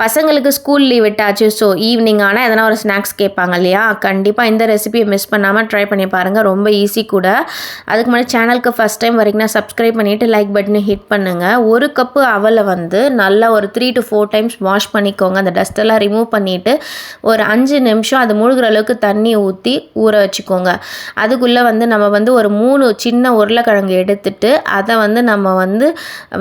பசங்களுக்கு school leave விட்டாச்சு. So evening ஆனால் எதனா ஒரு ஸ்நாக்ஸ் கேட்பாங்க இல்லையா? கண்டிப்பாக இந்த ரெசிபியை மிஸ் பண்ணாமல் ட்ரை பண்ணி பாருங்கள் ரொம்ப ஈஸி கூட. அதுக்கு முன்னாடி சேனலுக்கு ஃபஸ்ட் டைம் வரைக்கும் சப்ஸ்கிரைப் பண்ணிவிட்டு லைக் பட்டனை ஹிட் பண்ணுங்கள் ஒரு கப்பு அவலை வந்து நல்லா ஒரு three to four times wash பண்ணிக்கோங்க. அந்த டஸ்ட்டெல்லாம் ரிமூவ் பண்ணிவிட்டு ஒரு அஞ்சு நிமிஷம் அது முழுகிற அளவுக்கு தண்ணி ஊற்றி ஊற வச்சுக்கோங்க. அதுக்குள்ளே வந்து நம்ம வந்து ஒரு மூணு சின்ன உருளைக்கிழங்கு எடுத்துட்டு அதை வந்து நம்ம வந்து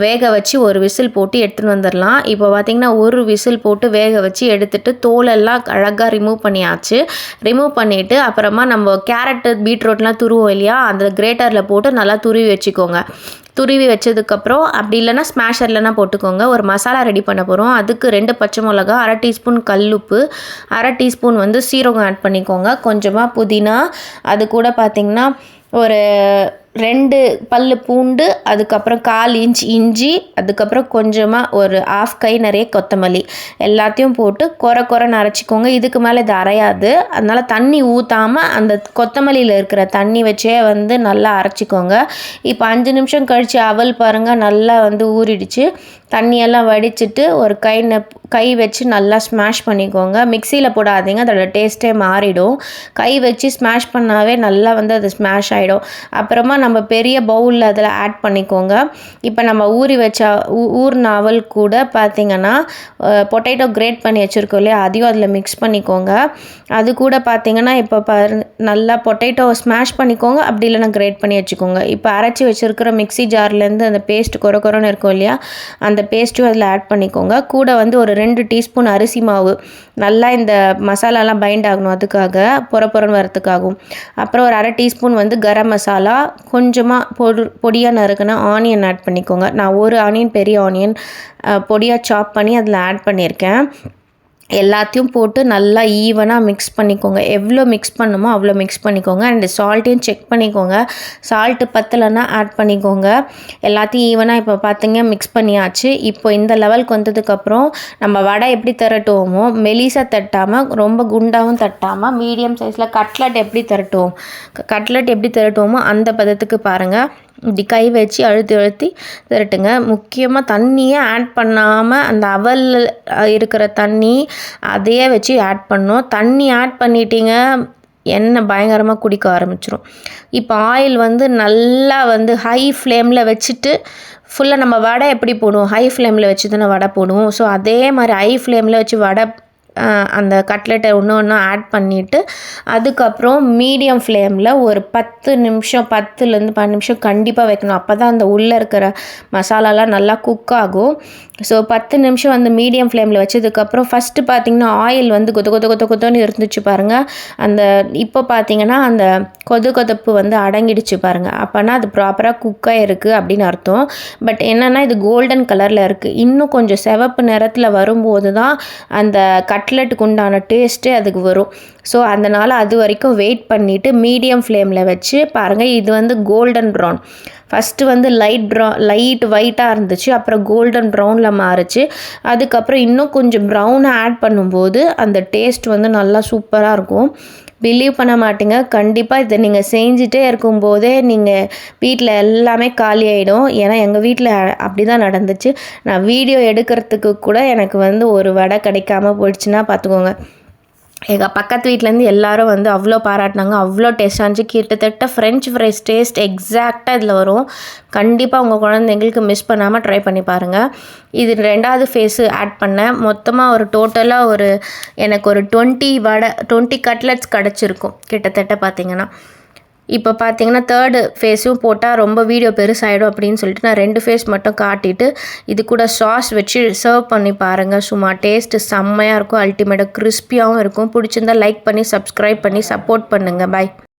வேக வச்சு ஒரு விசில் போட்டு எடுத்துகிட்டு வந்துடலாம் இப்போ பார்த்திங்கன்னா ஒரு விசில் விசில் போட்டு வேக வச்சு எடுத்துட்டு தோலெல்லாம் அழகாக ரிமூவ் பண்ணியாச்சு. ரிமூவ் பண்ணிவிட்டு அப்புறமா நம்ம கேரட்டு பீட்ரூட்லாம் துருவோம் இல்லையா? அந்த கிரேட்டரில் போட்டு நல்லா துருவி வச்சுக்கோங்க. துருவி வச்சதுக்கப்புறம் அப்படி இல்லைனா ஸ்மாஷர்லனா போட்டுக்கோங்க. ஒரு மசாலா ரெடி பண்ண போகிறோம் அதுக்கு ரெண்டு பச்சை மிளகா அரை டீஸ்பூன் கல்லுப்பு அரை டீஸ்பூன் வந்து சீரகம் ஆட் பண்ணிக்கோங்க. கொஞ்சமாக புதினா அது கூட பார்த்திங்கன்னா ஒரு ரெண்டு பல் பூண்டு அதுக்கப்புறம் கால் இன்ச் இஞ்சி அதுக்கப்புறம் கொஞ்சமாக ஒரு ஆஃப் கை நிறைய கொத்தமல்லி. எல்லாத்தையும் போட்டு குறை குறை அரைச்சிக்கோங்க. இதுக்கு மேலே இது அரையாது. அதனால் தண்ணி ஊற்றாமல் அந்த கொத்தமல்லியில் இருக்கிற தண்ணி வச்சே வந்து நல்லா அரைச்சிக்கோங்க. இப்போ அஞ்சு நிமிஷம் கழித்து அவல் பாருங்கள் நல்லா வந்து ஊறிடுச்சு. தண்ணியெல்லாம் வடிச்சிட்டு ஒரு கை நெப் கை வச்சு நல்லா ஸ்மாஷ் பண்ணிக்கோங்க. மிக்சியில் போடாதீங்க அதோட டேஸ்ட்டே மாறிடும். கை வச்சு ஸ்மாஷ் பண்ணாவே நல்லா வந்து அது ஸ்மாஷ் ஆகிடும் அப்புறமா நம்ம பெரிய பவுலில் அதில் ஆட் பண்ணிக்கோங்க. இப்போ நம்ம ஊறி வச்ச ஊர் நாவல் கூட பார்த்திங்கன்னா பொட்டேட்டோ கிரேட் பண்ணி வச்சுருக்கோம் இல்லையா? அதையும் அதில் மிக்ஸ் பண்ணிக்கோங்க. அது கூட பார்த்திங்கன்னா இப்போ ப நல்லா பொட்டேட்டோ ஸ்மாஷ் பண்ணிக்கோங்க. அப்படி இல்லைன்னா கிரேட் பண்ணி வச்சுக்கோங்க. இப்போ அரைச்சி வச்சுருக்கிற மிக்சி ஜார்லேருந்து அந்த பேஸ்ட் குறை குறைன்னு இருக்கும் இல்லையா? அந்த அந்த பேஸ்ட்டும் அதில் ஆட் பண்ணிக்கோங்க. கூட வந்து ஒரு ரெண்டு டீஸ்பூன் அரிசி மாவு. நல்லா இந்த மசாலாலாம் பைண்ட் ஆகணும் அதுக்காக. புற புறன்னு வரத்துக்காகும் அப்புறம் ஒரு அரை டீஸ்பூன் வந்து கரம் மசாலா. கொஞ்சமாக பொடு பொடியாக நறுக்குனா ஆனியன் ஆட் பண்ணிக்கோங்க. நான் ஒரு ஆனியன் பெரிய ஆனியன் பொடியாக சாப் பண்ணி அதில் ஆட் பண்ணியிருக்கேன். எல்லாத்தையும் போட்டு நல்லா ஈவனாக மிக்ஸ் பண்ணிக்கோங்க. எவ்வளோ மிக்ஸ் பண்ணுமோ அவ்வளோ மிக்ஸ் பண்ணிக்கோங்க. அண்டு சால்ட்டையும் செக் பண்ணிக்கோங்க. சால்ட்டு பத்தலைன்னா ஆட் பண்ணிக்கோங்க. எல்லாத்தையும் ஈவனாக இப்போ பார்த்தீங்க மிக்ஸ் பண்ணியாச்சு. இப்போ இந்த லெவலுக்கு வந்ததுக்கப்புறம் நம்ம வடை எப்படி திரட்டுவோமோ மெலிசாக தட்டாமல் ரொம்ப குண்டாகவும் தட்டாமல் மீடியம் சைஸில் கட்லட் எப்படி திரட்டுவோம் கட்லட் எப்படி திரட்டுவோமோ அந்த பதத்துக்கு பாருங்கள் இப்படி கை வச்சு அழுத்தி அழுத்தி திரட்டுங்க. முக்கியமாக தண்ணியே ஆட் பண்ணாமல் அந்த அவல் இருக்கிற தண்ணி அதையே வச்சு ஆட் பண்ணோம் தண்ணி ஆட் பண்ணிட்டீங்க எண்ணெய் பயங்கரமாக குடிக்க ஆரம்பிச்சிரும். இப்போ ஆயில் வந்து நல்லா வந்து ஹை ஃப்ளேமில் வச்சுட்டு ஃபுல்லாக நம்ம வடை எப்படி போடுவோம்? ஹை ஃப்ளேமில் வச்சு தானே வடை போடுவோம். ஸோ அதே மாதிரி ஹை ஃப்ளேமில் வச்சு வடை அந்த கட்லெட்டை ஒன்று ஒன்று ஆட் பண்ணிவிட்டு அதுக்கப்புறம் மீடியம் ஃப்ளேமில் ஒரு பத்து நிமிஷம் பத்துலேருந்து பன்னெண்டு நிமிஷம் கண்டிப்பாக வைக்கணும். அப்போ தான் அந்த உள்ளே இருக்கிற மசாலாலாம் நல்லா குக் ஆகும். ஸோ பத்து நிமிஷம் வந்து மீடியம் ஃப்ளேமில் வச்சதுக்கப்புறம் ஃபஸ்ட்டு பார்த்திங்கன்னா ஆயில் வந்து கொத கொத கொத்து கொத்தோன்னு இருந்துச்சு பாருங்கள் அந்த இப்போ பார்த்திங்கன்னா அந்த கொது கொதப்பு வந்து அடங்கிடுச்சு பாருங்கள் அப்போனா அது ப்ராப்பராக குக்காக இருக்குது அப்படின்னு அர்த்தம். பட் என்னென்னா இது கோல்டன் கலரில் இருக்குது இன்னும் கொஞ்சம் சிவப்பு நிறத்தில் வரும்போது தான் அந்த கட் கட்லெட்டுக்கு உண்டான டேஸ்ட்டே அதுக்கு வரும். ஸோ அதனால் அது வரைக்கும் வெயிட் பண்ணிவிட்டு மீடியம் ஃப்ளேமில் வச்சு பாருங்கள் இது வந்து கோல்டன் ப்ரௌன் ஃபஸ்ட்டு வந்து லைட் ப்ரௌ லைட் ஒயிட்டாக இருந்துச்சு அப்புறம் கோல்டன் ப்ரௌனில் மாறுச்சு. அதுக்கப்புறம் இன்னும் கொஞ்சம் ப்ரௌனை ஆட் பண்ணும்போது அந்த டேஸ்ட் வந்து நல்லா சூப்பராக இருக்கும். பிலீவ் பண்ண மாட்டீங்க. கண்டிப்பாக இதை நீங்கள் செஞ்சுட்டே இருக்கும்போதே நீங்கள் வீட்டில் எல்லாமே காலி ஆகிடும் ஏன்னா எங்கள் வீட்டில் அப்படி தான் நடந்துச்சு. நான் வீடியோ எடுக்கிறதுக்கு கூட எனக்கு வந்து ஒரு வடை கிடைக்காம போயிடுச்சுன்னா பார்த்துக்கோங்க எங்கள் பக்கத்து வீட்டிலேருந்து எல்லாரும் வந்து அவ்வளோ பாராட்டினாங்க அவ்வளோ டேஸ்ட்டாக இருந்துச்சு. கிட்டத்தட்ட ஃப்ரெஞ்ச் ஃப்ரைஸ் டேஸ்ட் எக்ஸாக்டாக இதில் வரும். கண்டிப்பாக உங்கள் குழந்தைங்களுக்கு மிஸ் பண்ணாமல் ட்ரை பண்ணி பாருங்கள் இது ரெண்டாவது ஃபேஸு ஆட் பண்ணேன். மொத்தமாக ஒரு டோட்டலாக ஒரு எனக்கு ஒரு டுவெண்ட்டி வடை டுவெண்ட்டி கட்லெட்ஸ் கிடச்சிருக்கும். கிட்டத்தட்ட பார்த்திங்கன்னா இப்போ பார்த்தீங்கன்னா தேர்டு ஃபேஸும் போட்டால் ரொம்ப வீடியோ பெருசாகிடும் அப்படின்னு சொல்லிட்டு நான் ரெண்டு ஃபேஸ் மட்டும் காட்டிட்டு இது கூட சாஸ் வச்சு சர்வ் பண்ணி பாருங்கள் சும்மா டேஸ்ட்டு செம்மையாக இருக்கும். அல்டிமேட்டாக கிறிஸ்பியாகவும் இருக்கும். பிடிச்சிருந்தா லைக் பண்ணி சப்ஸ்கிரைப் பண்ணி சப்போர்ட் பண்ணுங்கள் பாய்